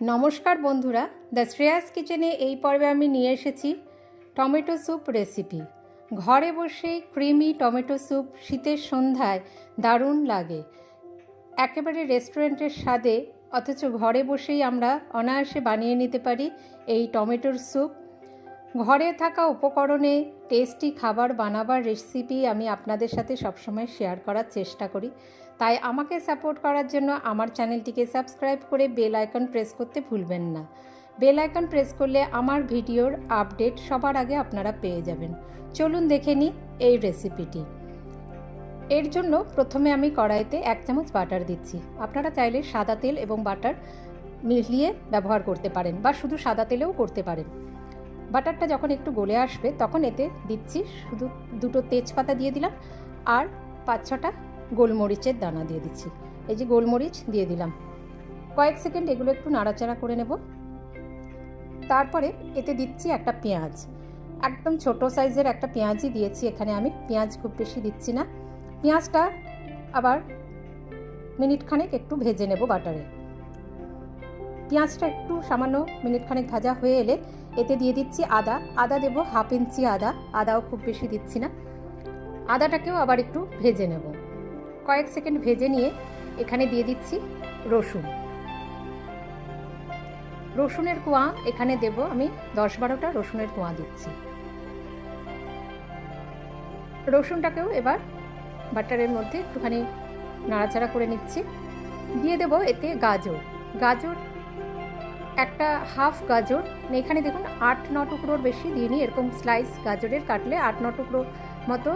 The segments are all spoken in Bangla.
নমস্কার বন্ধুরা, দ্য শ্রেয়াস কিচেনে এই পর্বে আমি নিয়ে এসেছি টমেটো স্যুপ রেসিপি। ঘরে বসেই ক্রিমি টমেটো স্যুপ শীতের সন্ধ্যায় দারুণ লাগে। একেবারে রেস্টুরেন্টের স্বাদে, অথচ ঘরে বসেই আমরা অনায়াসে বানিয়ে নিতে পারি এই টমেটোর স্যুপ। ঘরে থাকা উপকরণে টেস্টি খাবার বানাবার রেসিপি আমি আপনাদের সাথে সবসময় শেয়ার করার চেষ্টা করি। তাই আমাকে সাপোর্ট করার জন্য আমার চ্যানেলটিকে সাবস্ক্রাইব করে বেল আইকন প্রেস করতে ভুলবেন না। বেল আইকন প্রেস করলে আমার ভিডিওর আপডেট সবার আগে আপনারা পেয়ে যাবেন। চলুন দেখে নিই এই রেসিপিটি। এর জন্য প্রথমে আমি কড়াইতে এক চামচ বাটার দিচ্ছি। আপনারা চাইলে সাদা তেল এবং বাটার মিলিয়ে ব্যবহার করতে পারেন বা শুধু সাদা তেলেও করতে পারেন। বাটারটা যখন একটু গলে আসবে তখন এতে দিচ্ছি শুধু দুটো তেজপাতা দিয়ে দিলাম আর পাঁচ ছটা গোলমরিচের দানা দিয়ে দিচ্ছি। এই যে গোলমরিচ দিয়ে দিলাম। কয়েক সেকেন্ড এগুলো একটু নাড়াচাড়া করে নেব। তারপরে এতে দিচ্ছি একটা পেঁয়াজ। একদম ছোট সাইজের একটা পেঁয়াজই দিয়েছি। এখানে আমি পেঁয়াজ খুব বেশি দিচ্ছি না। পেঁয়াজটা আবার মিনিট খানেক একটু ভেজে নেব বাটারে। পেঁয়াজটা একটু সামান্য মিনিট খানেক ভাজা হয়ে এলে এতে দিয়ে দিচ্ছি আদা। আদা দেবো হাফ ইঞ্চি আদা। আদাও খুব বেশি দিচ্ছি না। আদাটাকেও আবার একটু ভেজে নেব। কয়েক সেকেন্ড ভেজে নিয়ে এখানে দিয়ে দিচ্ছি রসুন। রসুনের কোয়া এখানে দেব, আমি দশ বারোটা রসুনের কোয়া দিচ্ছি। রসুনটাকেও এবার বাটারের মধ্যে একটুখানি নাড়াচাড়া করে নিচ্ছি। দিয়ে দেব এতে গাজর। গাজর, একটা হাফ গাজর। মানে এখানে দেখুন, আট, ন টুকরোর বেশি দিইনি, এরকম স্লাইস গাজরের কাটলে আট, ন টুকরো মতো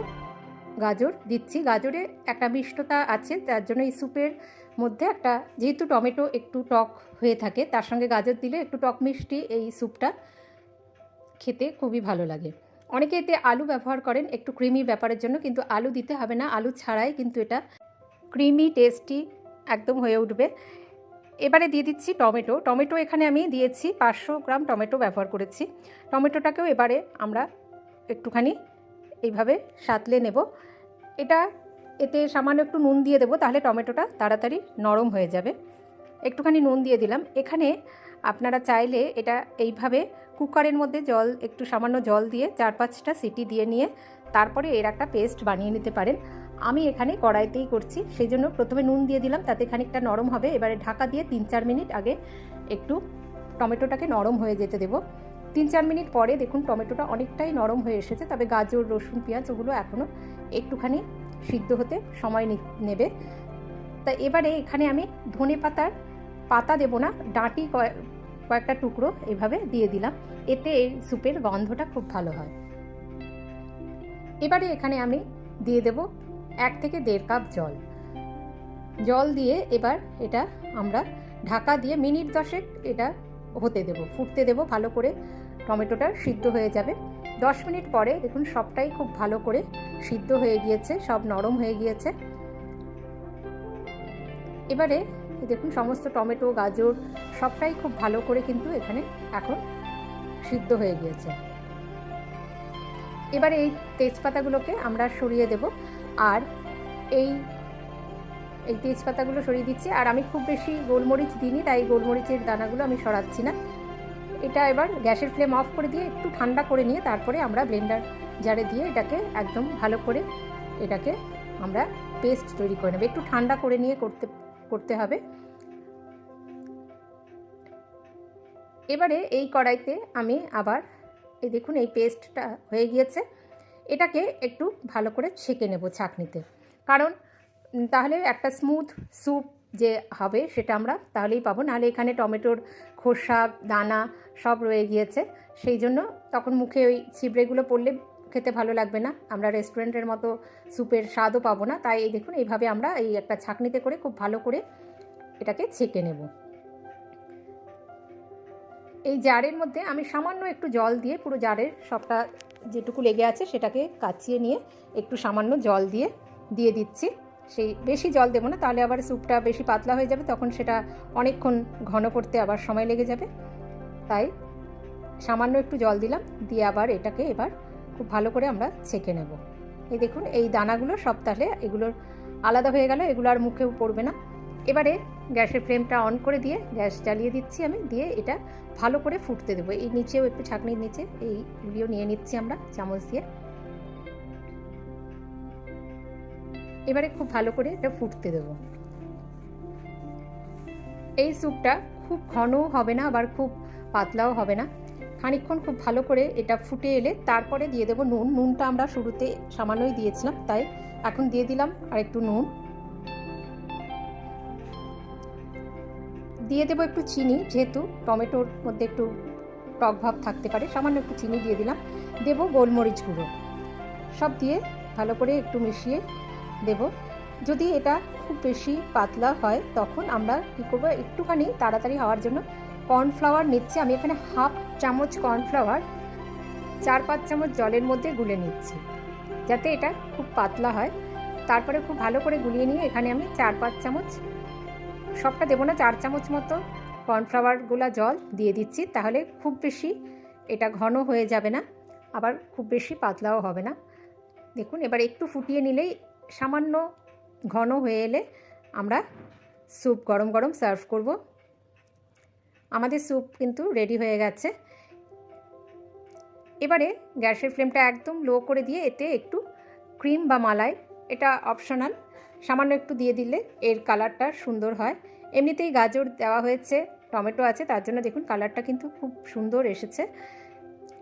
গাজর দিচ্ছি। গাজরে একটা মিষ্টতা আছে, তার জন্য এই স্যুপের মধ্যে একটা, যেহেতু টমেটো একটু টক হয়ে থাকে, তার সঙ্গে গাজর দিলে একটু টক মিষ্টি এই স্যুপটা খেতে খুবই ভালো লাগে। অনেকে এতে আলু ব্যবহার করেন, একটু ক্রিমি ব্যাপারের জন্য, কিন্তু আলু দিতে হবে না। আলু ছাড়াই কিন্তু এটা ক্রিমি, টেস্টি একদম হয়ে উঠবে। এবারে দিয়ে দিচ্ছি টমেটো। টমেটো এখানে আমি দিয়েছি পাঁচশো গ্রাম টমেটো ব্যবহার করেছি। টমেটোটাকেও এবারে আমরা একটুখানি এইভাবে সাতলে নেব। এটা এতে সামান্য একটু নুন দিয়ে দেবো, তাহলে টমেটোটা তাড়াতাড়ি নরম হয়ে যাবে। একটুখানি নুন দিয়ে দিলাম। এখানে আপনারা চাইলে এটা এইভাবে কুকারের মধ্যে জল, একটু সামান্য জল দিয়ে চার পাঁচটা সিটি দিয়ে নিয়ে তারপরে এর একটা পেস্ট বানিয়ে নিতে পারেন। আমি এখানে কড়াইতেই করছি সেই জন্য প্রথমে নুন দিয়ে দিলাম, তাতে খানিকটা নরম হবে। এবারে ঢাকা দিয়ে তিন চার মিনিট আগে একটু টমেটোটাকে নরম হয়ে যেতে দেবো। তিন চার মিনিট পরে দেখুন টমেটোটা অনেকটাই নরম হয়ে এসেছে, তবে গাজর, রসুন, পেঁয়াজ ওগুলো এখনও একটুখানি সিদ্ধ হতে সময় নেবে। তা এবারে এখানে আমি ধনে পাতার পাতা দেবো না, ডাঁটি কয়েকটা টুকরো এভাবে দিয়ে দিলাম, এতে এই স্যুপের গন্ধটা খুব ভালো হয়। এবারে এখানে আমি দিয়ে দেব এক থেকে দেড় কাপ জল। জল দিয়ে এবার এটা আমরা ঢাকা দিয়ে মিনিট দশেক এটা হতে দেব, ফুটতে দেব ভালো করে। টমেটোটা সিদ্ধ হয়ে যাবে। দশ মিনিট পরে দেখুন সবটাই খুব ভালো করে সিদ্ধ হয়ে গিয়েছে, সব নরম হয়ে গিয়েছে। এবারে দেখুন সমস্ত টমেটো, গাজর সবটাই খুব ভালো করে কিন্তু এখানে এখন সিদ্ধ হয়ে গিয়েছে। এবারে এই তেজপাতাগুলোকে আমরা সরিয়ে দেব। আর এই এই তেজপাতাগুলো সরিয়ে দিচ্ছি। আর আমি খুব বেশি গোলমরিচ দিইনি, তাই গোলমরিচের দানাগুলো আমি সরাচ্ছি না। এটা এবার গ্যাসের ফ্লেম অফ করে দিয়ে একটু ঠান্ডা করে নিয়ে তারপরে আমরা ব্লেন্ডার জারে দিয়ে এটাকে একদম ভালো করে এটাকে আমরা পেস্ট তৈরি করে নেব। একটু ঠান্ডা করে নিয়ে করতে করতে হবে। এবারে এই কড়াইতে আমি আবার, এই দেখুন এই পেস্টটা হয়ে গিয়েছে। এটাকে একটু ভালো করে ছেঁকে নেব ছাঁকনিতে। কারণ তাহলে একটা স্মুথ স্যুপ যে হবে সেটা আমরা তাহলেই পাবো। নাহলে এখানে টমেটোর খোসা, দানা সব রয়ে গিয়েছে। সেই জন্য তখন মুখে ওই ছিবড়েগুলো পড়লে খেতে ভালো লাগবে না। আমরা রেস্টুরেন্টের মতো স্যুপের স্বাদও পাবো না। তাই এই দেখুন, এইভাবে আমরা এই একটা ছাঁকনিতে করে খুব ভালো করে এটাকে ছেঁকে নেব। এই জারের মধ্যে আমি সামান্য একটু জল দিয়ে পুরো জারের সবটা যেটুকু লেগে আছে সেটাকে কাচিয়ে নিয়ে একটু সামান্য জল দিয়ে দিয়ে দিচ্ছি। সেই বেশি জল দেবো না, তাহলে আবার স্যুপটা বেশি পাতলা হয়ে যাবে, তখন সেটা অনেকক্ষণ ঘন করতে আবার সময় লেগে যাবে। তাই সামান্য একটু জল দিলাম, দিয়ে আবার এটাকে এবার খুব ভালো করে আমরা ছেঁকে নেব। এই দেখুন, এই দানাগুলো সব তাহলে এগুলোর আলাদা হয়ে গেল, এগুলো আর মুখেও পড়বে না। এবারে গ্যাসের ফ্লেমটা অন করে দিয়ে গ্যাস জ্বালিয়ে দিচ্ছি আমি, দিয়ে এটা ভালো করে ফুটতে দেবো। এই নিচেও একটু ছাঁকনির নিচে এইগুলিও নিয়ে নিচ্ছি আমরা, চামচ দিয়ে। এবারে খুব ভালো করে এটা ফুটতে দেবো। এই স্যুপটা খুব ঘনও হবে না, আবার খুব পাতলাও হবে না। খানিকক্ষণ খুব ভালো করে এটা ফুটে এলে তারপরে দিয়ে দেবো নুন। নুনটা আমরা শুরুতে সামান্যই দিয়েছিলাম, তাই এখন দিয়ে দিলাম আর একটু নুন। দিয়ে দেবো একটু চিনি, যেহেতু টমেটোর মধ্যে একটু টক ভাব থাকতে পারে, সামান্য একটু চিনি দিয়ে দিলাম। দেবো গোলমরিচ গুঁড়ো। সব দিয়ে ভালো করে একটু মিশিয়ে দেব। যদি এটা খুব বেশি পাতলা হয়, তখন আমরা কী করব, একটুখানি তাড়াতাড়ি হওয়ার জন্য কর্নফ্লাওয়ার নিচ্ছি। আমি এখানে হাফ চামচ কর্নফ্লাওয়ার চার পাঁচ চামচ জলের মধ্যে গুলে নিচ্ছি, যাতে এটা খুব পাতলা হয়। তারপরে খুব ভালো করে গুলিয়ে নিয়ে এখানে আমি চার পাঁচ চামচ, সবটা দেবো না, চার চামচ মতো কর্নফ্লাওয়ারগুলো জল দিয়ে দিচ্ছি। তাহলে খুব বেশি এটা ঘন হয়ে যাবে না, আবার খুব বেশি পাতলাও হবে না। দেখুন, এবার একটু ফুটিয়ে নিলেই সামান্য ঘন হয়ে এলে আমরা স্যুপ গরম গরম সার্ভ করব। আমাদের স্যুপ কিন্তু রেডি হয়ে গেছে। এবারে গ্যাসের ফ্লেমটা একদম লো করে দিয়ে এতে একটু ক্রিম বা মালাই, এটা অপশনাল। সামান্য একটু দিয়ে দিলে এর কালারটা সুন্দর হয়। এমনিতেই গাজর দেওয়া হয়েছে, টমেটো আছে, তার জন্য দেখুন কালারটা কিন্তু খুব সুন্দর এসেছে।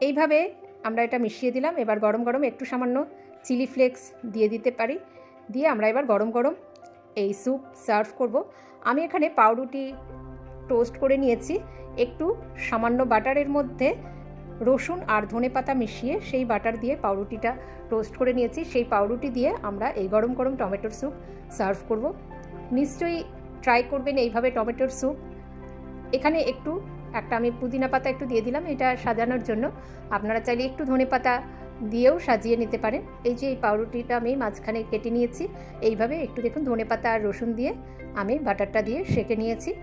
এইভাবে আমরা এটা মিশিয়ে দিলাম। এবার গরম গরম একটু সামান্য চিলি ফ্লেক্স দিয়ে দিতে পারি। দিয়ে আমরা এবার গরম গরম এই স্যুপ সার্ভ করব। আমি এখানে পাউরুটি টোস্ট করে নিয়েছি। একটু সামান্য বাটারের মধ্যে রসুন আর ধনে পাতা মিশিয়ে সেই বাটার দিয়ে পাউরুটিটা টোস্ট করে নিয়েছি। সেই পাউরুটি দিয়ে আমরা এই গরম গরম টমেটোর স্যুপ সার্ভ করব। নিশ্চয়ই ট্রাই করবেন এইভাবে টমেটোর স্যুপ। এখানে একটু, একটা আমি পুদিনা পাতা একটু দিয়ে দিলাম। এটা সাজানোর জন্য। আপনারা চাইলে একটু ধনে পাতা দিয়েও সাজিয়ে নিতে পারেন। এই যে এই পাউরুটিটা আমি মাঝখানে কেটে নিয়েছি, এইভাবে একটু দেখুন ধনে পাতা আর রসুন দিয়ে আমি বাটারটা দিয়ে সেকে নিয়েছি।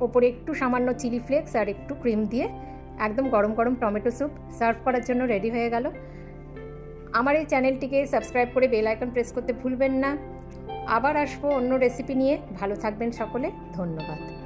ওপরে একটু সামান্য চিলি ফ্লেক্স আর একটু ক্রিম দিয়ে একদম গরম গরম টমেটো স্যুপ সার্ভ করার জন্য রেডি হয়ে গেল। আমার এই চ্যানেলটিকে সাবস্ক্রাইব করে বেল আইকন প্রেস করতে ভুলবেন না। আবার আসব অন্য রেসিপি নিয়ে। ভালো থাকবেন সকলে। ধন্যবাদ।